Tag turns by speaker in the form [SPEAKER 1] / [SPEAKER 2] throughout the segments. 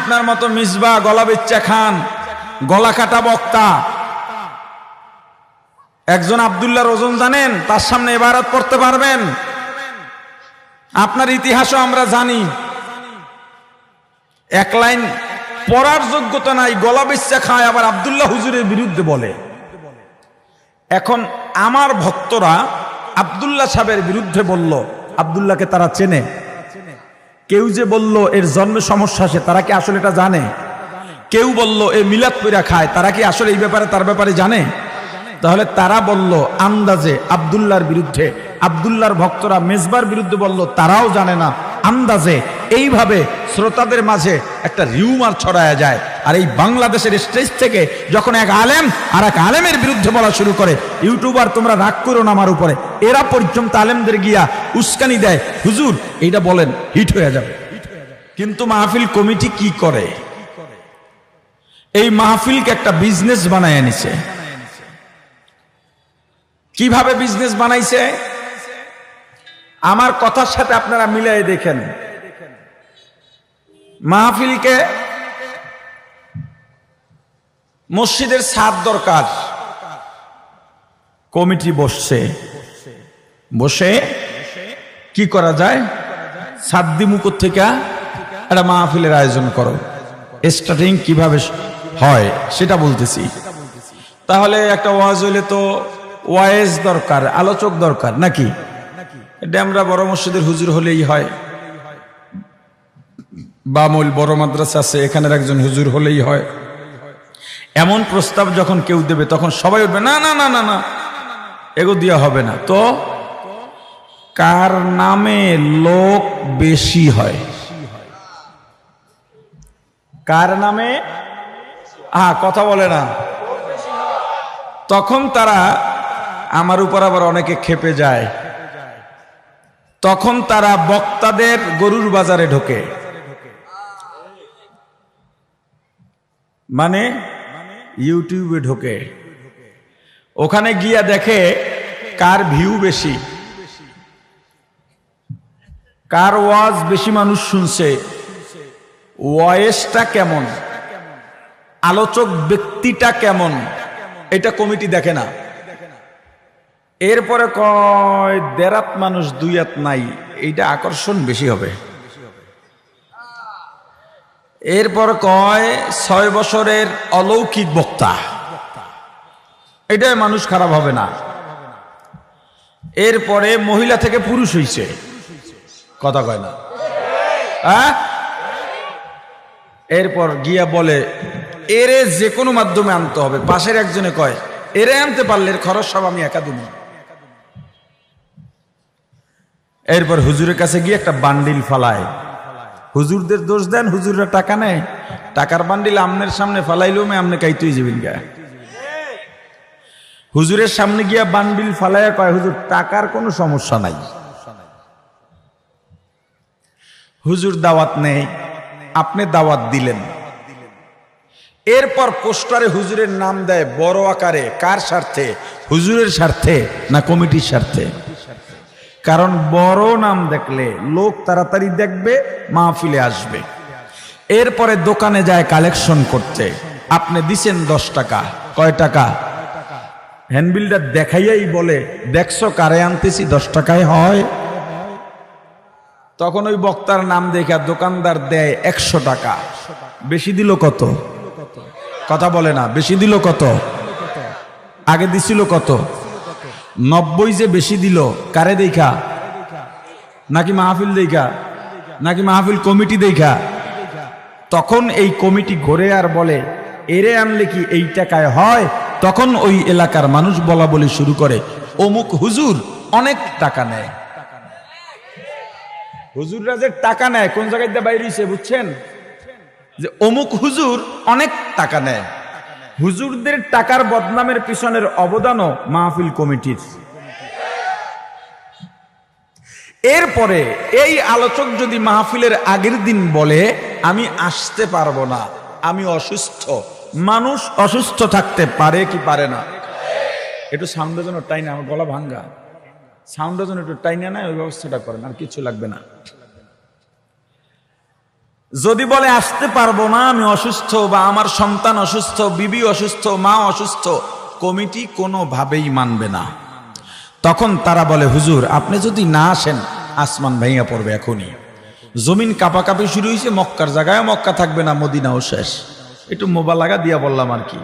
[SPEAKER 1] আপনার মতো মিসবা গলা বেচ্চা খান, গলা কাটা বক্তা। একজন আবদুল্লাহর ওজন জানেন, তার সামনে এবারত পড়তে পারবেন। আপনার ইতিহাসও আমরা জানি। এক লাইন, পড়ার যোগ্যতা নাই গলা বেচ্চা খায়, আবার আবদুল্লাহ হুজুরের বিরুদ্ধে বলে। এখন আমার ভক্তরা আবদুল্লাহ সাহেবের বিরুদ্ধে বলল, আবদুল্লাহকে তারা চেনে। কেউ যে বলল, এর জন্মে সমস্যা আছে, তারা কি আসলে এটা জানে? কেউ বলল, এ মিলাদ কইরা খায়, তারা কি আসলে এই ব্যাপারে, তার ব্যাপারে জানে? তাহলে তারা বলল, আন্দাজে আবদুল্লার বিরুদ্ধে আবদুল্লার ভক্তরা মেজবার বিরুদ্ধে বলল, তারাও জানে না, আন্দাজে এইভাবে শ্রোতাদের মাঝে একটা রিউমার ছড়ায়া যায়। আর এই বাংলাদেশের স্টেজ থেকে যখন এক আলেম আর এক আলেমের বিরুদ্ধে বলা শুরু করে, ইউটিউবার তোমরা রাগ করো না আমার উপরে। এরা পর্যন্ত আলেমদের গিয়া উস্কানি দেয়। হুজুর, এইটা বলেন, হিট হয়ে যাবে। কিন্তু মাহফিল কমিটি কি করে? এই মাহফিলকে একটা বিজনেস বানায় আনিছে কীভাবে বিজনেস বানাইছে? আমার কথার সাথে আপনারা মিলাই দেখেন। মাহফিলকে মসজিদের ছাদ দরকার। কমিটি বসছে। বসে কি করা যায়? সাদ্দি মুকুর থেকে একটা মাহফিলের আয়োজন করো। স্টার্টিং কীভাবে হয় সেটা বলতেছি। তাহলে একটা ওয়াজ হইলে তো ওয়াইজ দরকার, আলোচক দরকার, নাকি? এটা আমরা বড় মসজিদের হুজুর হলেই হয়। বামুল বড় মাদ্রাসা আছে, এখানের একজন হুজুর হলেই হয়। এমন প্রস্তাব যখন কেউ দেবে, তখন সবাই উঠবে, না না না না না, এগো দেওয়া হবে না। তো কার নামে লোক বেশি হয়? কার নামে? হ্যাঁ কথা বলে না। তখন তারা আমার উপর আবার অনেকে খেপে যায়। তখন তারা বক্তাদের গরুর বাজারে ঢোকে। মানে ইউটিউবে ঢোকে। ওখানে গিয়া দেখে কার ভিউ বেশি। কার ওয়াজ বেশি মানুষ শুনছে। ওয়েসটা কেমন? আলোচক ব্যক্তিটা কেমন? এটা কমিটি দেখে না। এরপরে কয়, দেরাত মানুষ দুই হাত নাই। এইটা আকর্ষণ বেশি হবে। এরপর কয়, ছয় বছরের অলৌকিক বক্তা। এটাই মানুষ খারাপ হবে না। এরপরে মহিলা থেকে পুরুষ হইছে। কথা কয় না। হ্যাঁ? এরপর গিয়া বলে, এরে যে কোনো মাধ্যমে আনতে হবে। পাশের একজনে কয়, এরে আনতে পারলে খরচ সব আমি একা দেব। এরপর হুজুরের কাছে গিয়ে একটা বান্ডিল ফালায়। হুজুরদের দোষ দেন, হুজুররা টাকা নেয়। টাকার বান্ডিল আমনের সামনে ফালাইলেও মে আমনে কাইতুই যাবেন গা। হুজুরের সামনে গিয়া বান্ডিল ফালাইয়া কয়, হুজুর, টাকার কোনো সমস্যা নাই। হুজুর দাওয়াত নেই, আপনি দাওয়াত দিলেন। এরপর পোস্টারে হুজুরের নাম দেয়, বড় আকারে কার স্বার্থে? হুজুরের স্বার্থে না কমিটির স্বার্থে? কারণ বড় নাম দেখলে লোক তাড়াতাড়ি দেখবে, মাহফিলে আসবে। এরপরে দোকানে যায় কালেকশন করতে। আপনি দিছেন দশ টাকা, কয় টাকা? হ্যান্ডবিলটা দেখাইয়াই বলে, দেখছ কারে আনতেছি, দশ টাকায় হয়? তখন ওই বক্তার নাম দেখা দোকানদার দেয় একশো টাকা। বেশি দিল কত? কথা বলে না, বেশি দিল কত? আগে দিছিল কত? নব্বই যে বেশি দিল, কারে দেখা নাকি মাহফিল দেখা নাকি মাহফিল কমিটি দেখা তখন এই কমিটি ঘুরে আর বলে, এরে আনলে কি এই টাকায় হয়? তখন ওই এলাকার মানুষ বলা বলি শুরু করে, অমুক হুজুর অনেক টাকা নেয়। হুজুররা যে টাকা নেয়, কোন জায়গায় বাইরে বুঝছেন? যে অমুক হুজুর অনেক টাকা নেয়। হুজুরদের টাকার বদনামের পিছনের অবদানও মাহফিল কমিটির। এরপরে এই আলোচক যদি মাহফিলের আগের দিন বলে, আমি আসতে পারব না, আমি অসুস্থ। মানুষ অসুস্থ থাকতে পারে কি পারে না? একটু সাউন্ডের জন্য টাইনা, আমার গলা ভাঙ্গা। সাউন্ডের জন্য একটু টাইনা না ওই ব্যবস্থাটা করেন, আর কিছু লাগবে না। যদি বলে, আসতে পারব না, আমি অসুস্থ বা আমার সন্তান অসুস্থ, বিবি অসুস্থ, মা অসুস্থ, কমিটি কোনোভাবেই মানবে না। তখন তারা বলে, হুজুর, আপনি যদি না আসেন, আসমান ভাইয়া পড়বে এখনই। জমিন কাপাকাপি শুরু হয়েছে, মক্কার জায়গায় মক্কা থাকবে না, মদিনাও শেষ। একটু মোবালাগা দিয়া বললাম আর কি।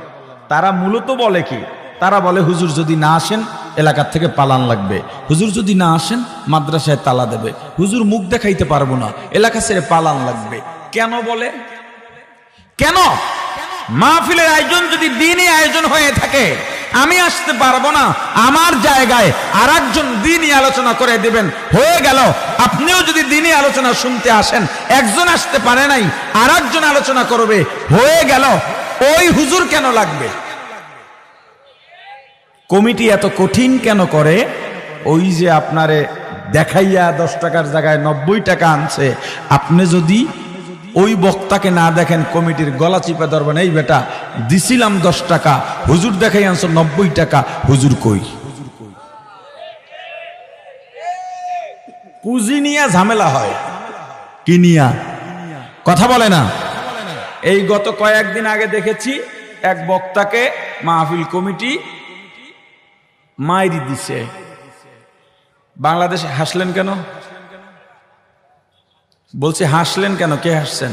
[SPEAKER 1] তারা মূলত বলে কি? তারা বলে, হুজুর, যদি না আসেন, এলাকার থেকে পালান লাগবে। হুজুর, যদি না আসেন, মাদ্রাসায় তালা দেবে। হুজুর, মুখ দেখাইতে পারব না। এলাকা ছেড়ে পালান লাগবে। কেন বলে? কেন? মাহফিলের আয়োজন যদি দিনই আয়োজন হয়ে থাকে, আমি আসতে পারব না। আমার জায়গায় আর একজন দিনই আলোচনা করে দিবেন। হয়ে গেল। আপনিও যদি দিনই আলোচনা শুনতে আসেন, একজন আসতে পারে নাই আর একজন আলোচনা করবে। হয়ে গেল। ওই হুজুর কেন লাগবে? কমিটি এত কঠিন কেন করে? ওই যে আপনারে দেখাইয়া দশ টাকার জায়গায় নব্বই টাকা আনছে। আপনি যদি ওই বক্তাকে না দেখেন, কমিটির গলা চিপে ধরবেন, এই বেটা, দিছিলাম দশ টাকা, হুজুর দেখাই আনছো নব্বই টাকা, হুজুর কই? পুঁজি নিয়ে ঝামেলা হয়। কি নিয়া? কথা বলে না। এই গত কয়েকদিন আগে দেখেছি এক বক্তাকে মাহফিল কমিটি মাইরি দিছে। বাংলাদেশে হাসলেন কেন? বলছি, হাসলেন কেন? কে হাসছেন?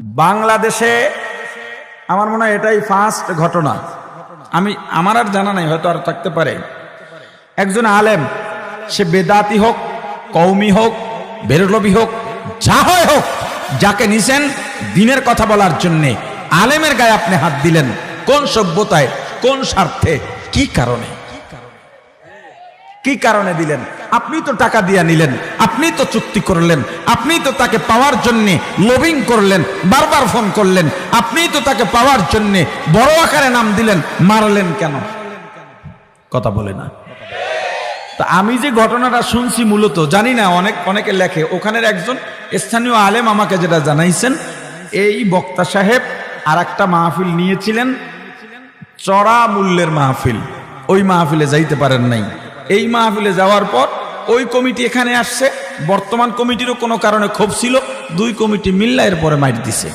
[SPEAKER 1] বাংলাদেশে আমার মনে হয় এটাই ফার্স্ট ঘটনা। আমি, আমার আর জানা নাই, হয়তো আর থাকতে পারে। একজন আলেম, সে বেদাতি হোক কৌমি হোক বেরলবি হোক, যা হয় হোক, যাকে নিছেন দিনের কথা বলার জন্যে। আলেমের গায়ে আপনি হাত দিলেন, কোন সভ্যতায়, কোন স্বার্থে, কি কারণে? কি কারণে দিলেন? আপনি তো টাকা দিয়া নিলেন, আপনি তো চুক্তি করলেন, আপনি তো তাকে পাওয়ার জন্য লোভিং করলেন, বারবার ফোন করলেন, আপনি তো তাকে পাওয়ার জন্য বড় আকারে নাম দিলেন, মারলেন কেন? কথা বলে না। তা আমি যে ঘটনাটা শুনছি মূলত, জানি না, অনেক, অনেকে লেখে। ওখানের একজন স্থানীয় আলেম আমাকে যেটা জানাইছেন, এই বক্তা সাহেব আর একটা মাহফিল নিয়েছিলেন, চড়া মূল্যের মাহফিল। ওই মাহফিলে যাইতে পারেন নাই। এই মাহফিলে যাওয়ার পর ওই কমিটি এখানে আসছে। বর্তমান কমিটিরও কোনো কারণে ক্ষোভ ছিল। দুই কমিটি মিল্লা এর পরে মাইট দিছে।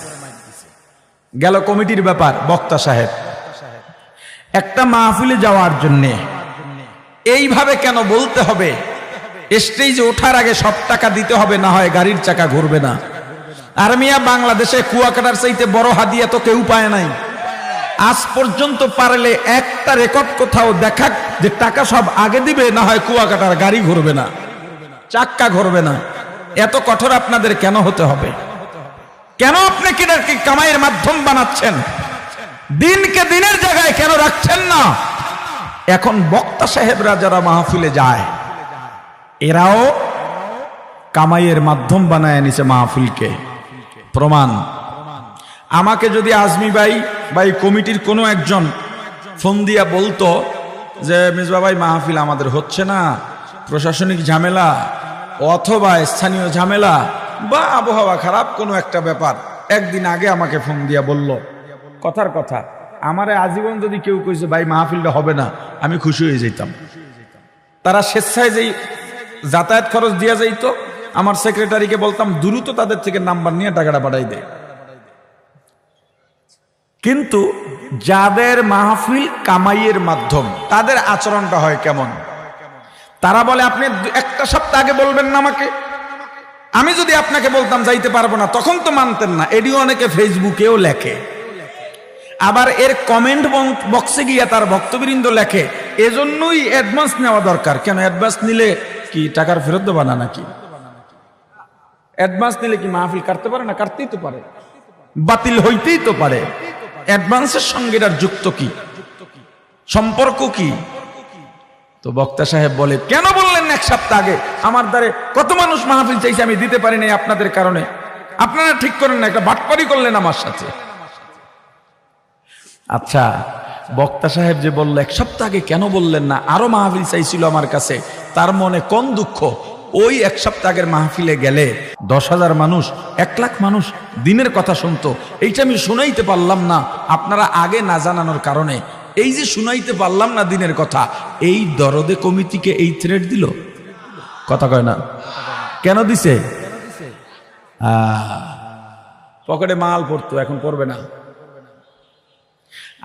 [SPEAKER 1] গেল কমিটির ব্যাপার, বক্তা সাহেব। একটা মাহফিলে যাওয়ার জন্যে। এইভাবে কেন বলতে হবে? স্টেজে ওঠার আগে সব টাকা দিতে হবে, না হয় গাড়ির চাকা ঘুরবে না। আর্মিয়া বাংলাদেশে কুয়াকাটার চাইতে বড় হাদিয়া তো কেউ পায় নাই। আজ পর্যন্ত পারলে একটা রেকর্ড কোথাও দেখাক যে টাকা সব আগে দিবে, না হয় কুয়াকাটার গাড়ি ঘুরবে না, চাক্কা ঘুরবে না। এত কঠোর আপনাদের কেন হতে হবে? কেন আপনি কি কামাইয়ের মাধ্যম বানাচ্ছেন? দিনকে দিনের জায়গায় কেন রাখছেন না? এখন বক্তা সাহেবরা যারা মাহফিলে যায়, এরাও কামাইয়ের মাধ্যম বানায় নিছে মাহফিলকে। প্রমাণ আমাকে যদি আজমি ভাই বা এই কমিটির কোনো একজন ফোন দিয়া বলতো যে মিসবা ভাই, মাহফিল আমাদের হচ্ছে না, প্রশাসনিক ঝামেলা অথবা স্থানীয় ঝামেলা বা আবহাওয়া খারাপ, কোনো একটা ব্যাপার, একদিন আগে আমাকে ফোন দিয়া বলল। কথার কথা, আমারে আজীবন যদি কেউ কইছে ভাই, মাহফিলটা হবে না, আমি খুশি হয়ে যেতাম তারা স্বেচ্ছায় যেই যাতায়াত খরচ দিয়া যাইতো, আমার সেক্রেটারিকে বলতাম, দ্রুত তাদের থেকে নাম্বার নিয়ে টাকাটা পাঠাই দেয় কিন্তু যাদের মাহফিল কামাইয়ের মাধ্যম, তাদের আচরণটা হয় কেমন? তারা বলে, আপনি একটা সপ্তাহ আগে বলবেন না আমাকে। আমি যদি আপনাকে বলতাম যাইতে পারব না, তখন তো মানতেন না। এটিও অনেকে ফেসবুকেও লেখে। আবার এর কমেন্ট বক্সে গিয়ে তার ভক্তবৃন্দ লেখে, এজন্যই অ্যাডভান্স নেওয়া দরকার। কেন অ্যাডভান্স নিলে কি টাকার ফেরত দেবা না নাকি? অ্যাডভান্স নিলে কি মাহফিল কাটতে পারে না? কাটতেই তো পারে। বাতিল হইতেই তো পারে। অ্যাডভান্সের সঙ্গে এটার যুক্ত কি? সম্পর্ক কি? তো বক্তা সাহেব বলে, কেন বললেন এক সপ্তাহ আগে? আমার দ্বারে কত মানুষ মাহফিল চাইছে আমি দিতে পারি নাই আপনাদের কারণে। আপনারা ঠিক করেন না, একটা বাটপারি করলেন আমার সাথে। আচ্ছা বক্তা সাহেব যে বলল, এক সপ্তাহ আগে কেন বললেন না? আরও মাহফিল চাইছিল আমার কাছে। তার মনে কোন দুঃখ? ওই এক সপ্তাহ আগের মাহফিলে গেলে দশ হাজার মানুষ, এক লাখ মানুষ দিনের কথা শুনতো। এইটা আমি শুনাইতে পারলাম না, আপনারা আগে না জানানোর কারণে। এই যে শুনাইতে পারলাম না দিনের কথা, এই দরদে কমিটিকে এই থ্রেড দিল? কথা কয় না। কেন দিছে? পকেটে মাল পড়তো, এখন পড়বে না।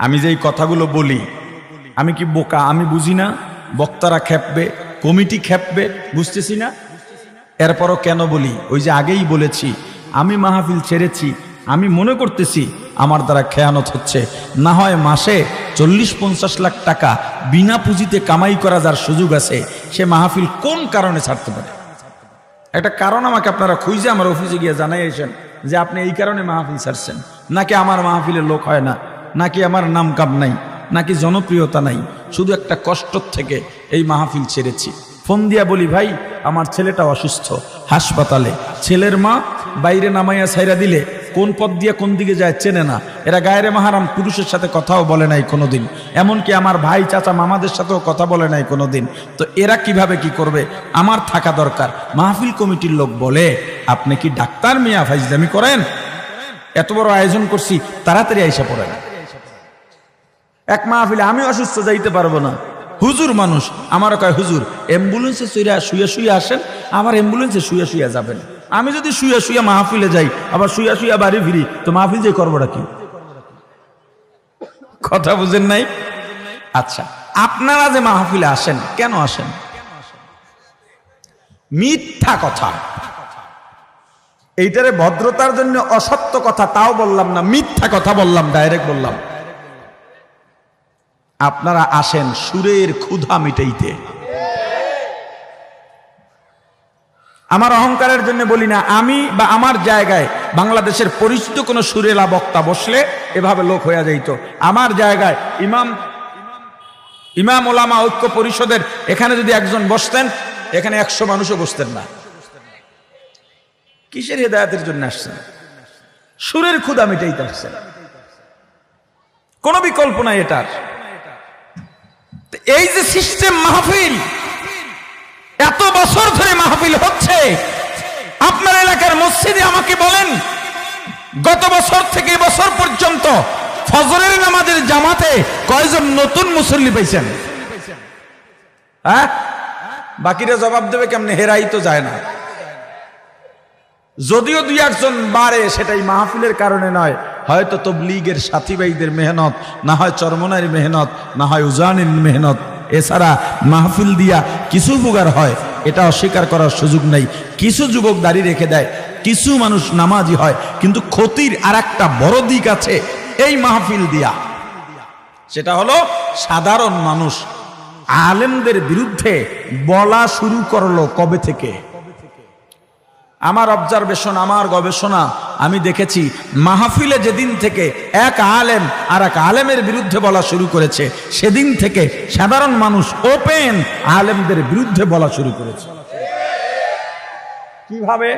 [SPEAKER 1] আমি যেই কথাগুলো বলি, আমি কি বোকা? আমি বুঝি না। বক্তারা খেপবে, কমিটি খেপবে, বুঝতেছি না। এরপরও কেন বলি? ওই যে আগেই বলেছি, আমি মাহফিল ছেড়েছি, আমি মনে করতেছি আমার দ্বারা খেয়ানত হচ্ছে। না হয় মাসে চল্লিশ পঞ্চাশ লাখ টাকা বিনা পুঁজিতে কামাই করা যার সুযোগ আছে, সে মাহফিল কোন কারণে ছাড়তে পারে? একটা কারণ আমাকে আপনারা খুঁজে আমার অফিসে গিয়ে জানাইয়েছেন যে আপনি এই কারণে মাহফিল ছাড়ছেন। নাকি আমার মাহফিলের লোক হয় না? নাকি আমার নাম কাম নাই? নাকি জনপ্রিয়তা নাই? শুধু একটা কষ্ট থেকে এই মাহফিল ছেড়েছি। ফোন দিয়া বলি, ভাই আমার ছেলেটা অসুস্থ। হাসপাতালে। ছেলের মা বাইরে নামাইয়া ছাইরা দিলে, কোন পথ দিয়ে কোন দিকে যায় চেনে না। এরা গায়ের মাহারাম পুরুষের সাথে কথাও বলে নাই কোনোদিন। এমনকি আমার ভাই, চাচা, মামাদের সাথেও কথা বলে নাই কোনোদিন। তো এরা কীভাবে কি করবে? আমার থাকা দরকার। মাহফিল কমিটির লোক বলে, আপনি কি ডাক্তার মিয়া ফাইজলামি করেন? এত বড় আয়োজন করছি, তাড়াতাড়ি আইসা পড়েন। এক মাহফিলে আমি অসুস্থ যাইতে পারব না। হুজুর মানুষ। আমারও কয়, হুজুর, অ্যাম্বুলেন্সে শুয়ে শুয়ে শুয়ে আসেন, আমার অ্যাম্বুলেন্সে শুয়ে শুয়ে যাবেন। আমি যদি শুয়ে শুয়ে মাহফিলে যাই, আবার শুয়ে শুয়ে বাড়ি ফিরি, তো মাহফিল যে করবোটা কি? কথা বুঝেন নাই? আচ্ছা আপনারা যে মাহফিলে আসেন, কেন আসেন? মিথ্যা কথা। এইটারে ভদ্রতার জন্য অসত্য কথা তাও বললাম না, মিথ্যা কথা বললাম, ডাইরেক্ট বললাম। আপনারা আসেন সুরের ক্ষুধা মিটাইতে। আমার অহংকারের জন্য বলি না, আমি বা আমার জায়গায় বাংলাদেশের পরিচিত কোনো সুরেলা বক্তা বসলে এভাবে লোক হয়ে যাইত। আমার জায়গায় ইমাম ইমাম ওলামা ঐক্য পরিষদের এখানে যদি একজন বসতেন, এখানে একশো মানুষও বসতেন না। কিসের হেদায়তের জন্য আসছেন? সুরের ক্ষুদা মিটাইতে আসছেন। কোনো বিকল্প নাই এটার। এই যে সিস্টেম মাহফিল, এত বছর ধরে মাহফিল হচ্ছে। আপনার এলাকার মসজিদে আমাকে বলেন, গত বছর থেকে বছর পর্যন্ত ফজরের নামাজের জামাতে কয়জন নতুন মুসল্লি পাইছেন? হ্যাঁ? বাকিরা জবাব দেবে কেমনে? হেরাই তো যায় না। যদিও দুই একজন বাড়ে, সেটাই মাহফিলের কারণে নয়। হয়তো তবলিগের সাথী ভাইদের মেহনত, না হয় চরমনার মেহনত, না হয় উজানের মেহনত। এছাড়া মাহফিল দিয়া কিছু উপকার হয়, এটা অস্বীকার করার সুযোগ নেই। কিছু যুবক দাঁড়িয়ে রেখে দেয়, কিছু মানুষ নামাজি হয়, কিন্তু ক্ষতির আর একটা বড় দিক আছে এই মাহফিল দিয়া। সেটা হলো সাধারণ মানুষ, আলেমদের বিরুদ্ধে বলা শুরু করল কবে থেকে? আমার অবজারভেশন আমার গবেষণা আমি দেখেছি মাহফিলে যেদিন থেকে এক আলেম আর এক আলেমের বিরুদ্ধে বলা শুরু করেছে সেদিন থেকে সাধারণ মানুষ ওপেন আলেমদের বিরুদ্ধে বলা শুরু করেছে। কীভাবে?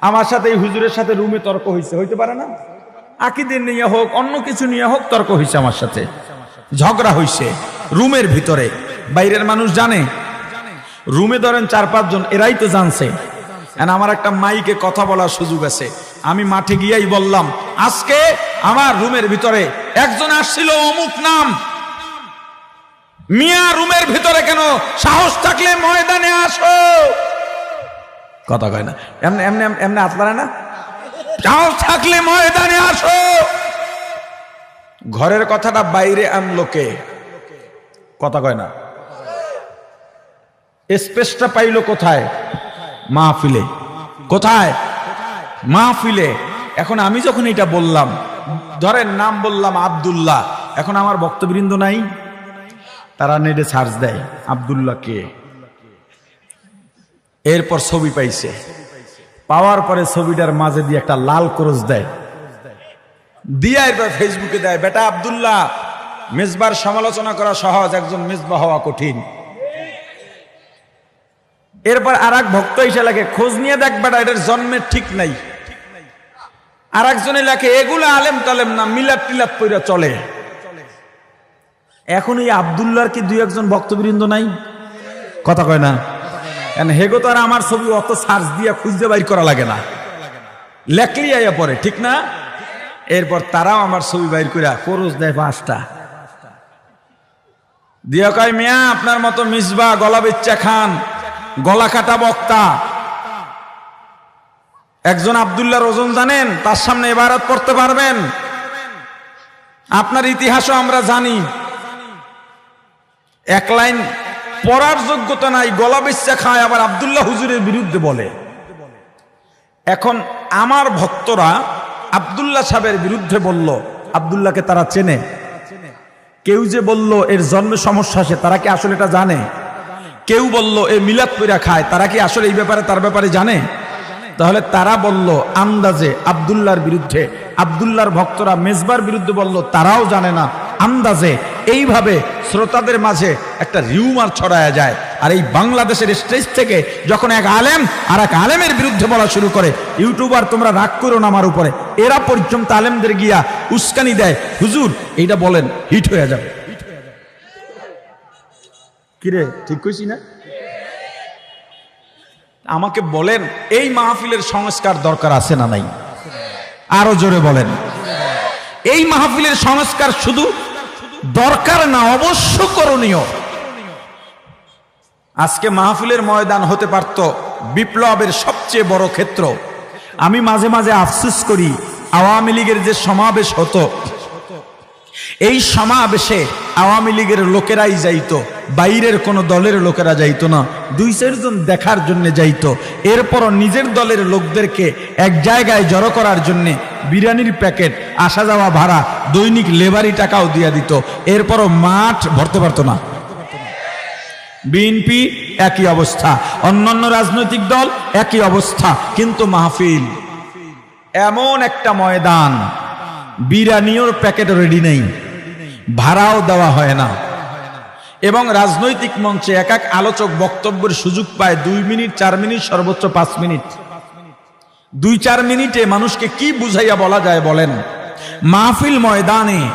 [SPEAKER 1] আমার সাথে এই হুজুরের সাথে রুমে তর্ক হয়েছে হইতে পারে না? আকিদের নিয়ে হোক অন্য কিছু নিয়ে হোক তর্ক হয়েছে আমার সাথে। ঝগড়া হয়েছে রুমের ভিতরে। বাইরের মানুষ জানে। রুমে ধরেন চার পাঁচজন এরাই তো জানছে। And আমার একটা মাইকে কথা বলার সুযোগ আছে। আমি মাঠে গিয়েই বললাম, আজকে আমার রুমের ভিতরে একজন আসছিল অমুক নাম। মিয়া রুমের ভিতরে কেন সাহস থাকলে ময়দানে আসো। কথা কয় না। এমনি এমনি এমনি আসলারে না। সাহস থাকলে ময়দানে আসো। ঘরের কথাটা বাইরে আনলো কে? কথা কয় না। স্পেসটা পাইলো কোথায়? মাহফিলে। কোথায়? মাহফিলে। এখন আমি যখন এটা বললাম, ধরেন নাম বললাম আব্দুল্লাহ, এখন আমার বক্তবৃন্দ নাই? তারা নেটে সার্চ দেয়, আব্দুল্লাহ কে? এরপর ছবি পাইছে। পাওয়ার পরে ছবিটার মাঝে দিয়ে একটা লাল ক্রস দেয়। দিয়া এরপর ফেসবুকে দেয়, বেটা আব্দুল্লাহ, মেজবার সমালোচনা করা সহজ, একজন মেজবা হওয়া কঠিন। এরপর আর এক ভক্ত এসে লাগে খোঁজ নিয়ে দেখ বেটা, এটার জন্মের ঠিক নাই। আর একজনে লেখে, এগুলো আলেম তালেম না মিলাপ টিলাপ কইরা চলে। এখন এই আবদুল্লাহর কি দুই একজন ভক্তবৃন্দ নাই? কথা কয় না? কেন হেগো আর আমার ছবি অত সার্চ দিয়া খুঁজতে বাইর করা লাগে না। লেখলি আইয়া পরে, ঠিক না? এরপর তারাও আমার ছবি বাইর করিয়া করজ দেয় পাঁচটা। দিয়া কয়, মিয়া, আপনার মতো মিসবা গলা বেচ্চা খান। গলা কাটা বক্তা। একজন আবদুল্লাহর ওজন জানেন, তার সামনে এবারত পড়তে পারবেন। আপনার ইতিহাসও আমরা জানি। এক লাইন, পড়ার যোগ্যতা নাই, গলা বেচ্চা খায়, আবার আবদুল্লাহ হুজুরের বিরুদ্ধে বলে। এখন আমার ভক্তরা আবদুল্লাহ সাহেবের বিরুদ্ধে বলল, আবদুল্লাহকে তারা চেনে। কেউ যে বলল, এর জন্মে সমস্যা আছে, তারা কি আসলে এটা জানে? কেউ বলল, এ মিলাদ কইরা খায়। তারা কি আসলে এই ব্যাপারে, তার ব্যাপারে জানে? তাহলে তারা বলল, আন্দাজে আবদুল্লাহর বিরুদ্ধে, আবদুল্লাহর ভক্তরা মেজবার বিরুদ্ধে বলল, তারাও জানে না। আন্দাজে এইভাবে শ্রোতাদের মাঝে একটা রিউমার ছড়ায়া যায়। আর এই বাংলাদেশের স্টেজ থেকে যখন এক আলেম আর এক আলেমের বিরুদ্ধে বলা শুরু করে, ইউটিউবার তোমরা রাগ করো না আমার উপরে। এরা পর্যন্ত আলেমদের গিয়া উস্কানি দেয়। হুজুর, এইটা বলেন, হিট হয়ে যাবে। কিরে, ঠিক কইছি না? আমাকে বলেন, এই মাহফিলের সংস্কার দরকার আছে না নাই? আরও জোরে বলেন। এই মাহফিলের সংস্কার শুধু দরকার না, অবশ্য করণীয়। আজকে মাহফিলের ময়দান হতে পারত বিপ্লবের সবচেয়ে বড় ক্ষেত্র। আমি মাঝে মাঝে আফসোস করি, আওয়ামী লীগের যে সমাবেশ হতো এই সমাবেশে আওয়ামী লীগের লোকেরাই যাইতো, বাইরের কোনো দলের লোকেরা যাইতো না, দুই চারজন দেখার জন্য যাইতো। এরপরও নিজের দলের লোকদেরকে এক জায়গায় জড়ো করার জন্যে বিরিয়ানির প্যাকেট, আসা যাওয়া ভাড়া, দৈনিক লেবারি টাকাও দিয়া দিত। এরপরও মাঠ ভরতে পারতো না। বিএনপি একই অবস্থা, অন্যান্য রাজনৈতিক দল একই অবস্থা, কিন্তু মাহফিল। এমন একটা ময়দান বিরিয়ানিওর প্যাকেট রেডি নেই। ভাড়াও দেওয়া হয় না। এবং রাজনৈতিক মঞ্চে এক এক আলোচক বক্তব্যের সুযোগ পায় দুই মিনিট, চার মিনিট, সর্বোচ্চ পাঁচ মিনিট। দুই, চার মিনিটে মানুষকে কি বুঝাইয়া বলা যায় বলেন? মাহফিল ময়দানে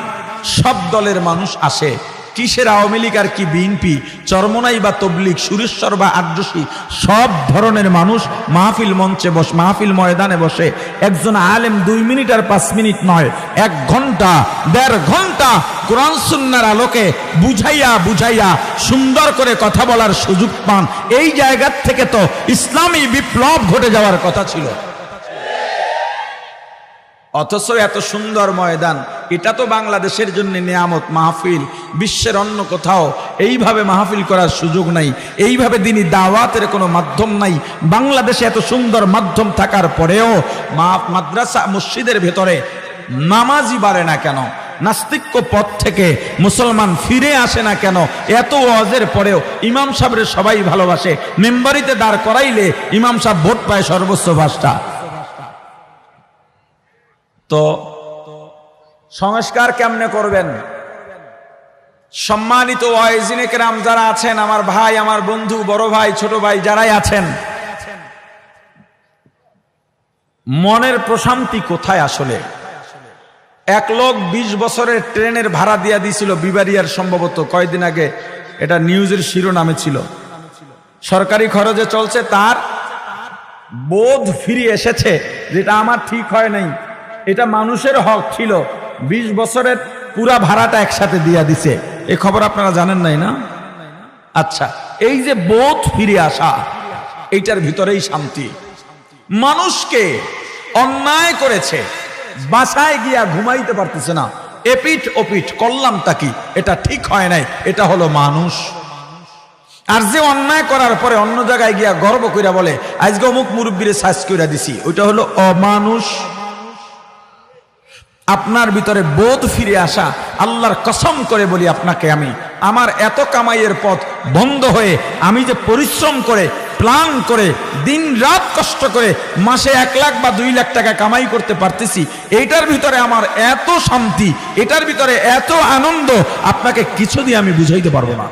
[SPEAKER 1] সব দলের মানুষ আসে। কিসের আওয়ামী লীগ আর কি বিএনপি? চরমনাই বা তবলিক সুরেশ্বর বা আড্রসি সব ধরনের মানুষ মাহফিল মঞ্চে বস, মাহফিল ময়দানে বসে। একজন আলেম দুই মিনিট আর পাঁচ মিনিট নয়, এক ঘণ্টা, দেড় ঘণ্টা কোরআন সুন্নার আলোকে বুঝাইয়া বুঝাইয়া সুন্দর করে কথা বলার সুযোগ পান। এই জায়গার থেকে তো ইসলামী বিপ্লব ঘটে যাওয়ার কথা ছিল। অথচ এত সুন্দর ময়দান, এটা তো বাংলাদেশের জন্য নিয়ামত, মাহফিল, বিশ্বের অন্য কোথাও। এইভাবে মাহফিল করার সুযোগ নাই, এইভাবে দিনই দাওয়াতের কোনো মাধ্যম নাই। বাংলাদেশে এত সুন্দর মাধ্যম থাকার পরেও মাদ্রাসা, মসজিদের ভেতরে নামাজি বাড়ে না কেন? নাস্তিক্য পথ থেকে মুসলমান ফিরে আসে না কেন? এত ওয়াজের পরেও ইমাম সাহেবের সবাই ভালোবাসে, মেম্বারিতে দাঁড় করাইলে ইমাম সাহেব ভোট পায় সর্বোচ্চ পাঁচটা তো সংস্কার কেমনে করবেন? সম্মানিত ওয়াইজিনেকেরাম যারা আছেন, আমার ভাই, আমার বন্ধু, বড় ভাই, ছোট ভাই, যারাই আছেন, মনের প্রশান্তি কোথায় আসলে? এক লোক ২০ বছরের ট্রেনের ভাড়া দিয়া দিছিল বিবারিয়ার সম্ভবত কয়দিন আগে, এটা নিউজের শিরোনামে ছিল। সরকারি খরচে চলছে, তার বোধ ফিরে এসেছে, যেটা আমার ঠিক হয় নাই। এটা মানুষের হক ছিল। ২০ বছরের পুরা ভাড়াটা একসাথে দিয়া দিছে। এই খবর আপনারা জানেন নাই না? আচ্ছা এই যে বোধ ফিরে আসা, এইটার ভিতরেই শান্তি। মানুষকে অন্যায় করেছে, বাসায় গিয়া ঘুমাইতে পারতেছে না। এপিঠ ওপিঠ করলামটা কি? এটা ঠিক হয় নাই, এটা হলো মানুষ। আর যে অন্যায় করার পরে অন্য জায়গায় গিয়া গর্ব কইরা বলে আজকে অমুক মুরব্বীরে সাজ কইরা দিছি। ওইটা হলো অমানুষ। আপনার ভিতরে বোধ ফিরে আসা, আল্লাহর কসম করে বলি আপনাকে আমি। আমার এত কামাইয়ের পথ বন্ধ হয়ে, আমি যে পরিশ্রম করে, প্ল্যান করে দিন রাত কষ্ট করে, মাসে এক লাখ বা দুই লাখ টাকা কামাই করতে পারতেছি, এইটার ভিতরে আমার এত শান্তি, এটার ভিতরে এত আনন্দ, আপনাকে কিছু দিয়ে আমি বুঝাইতে পারব না।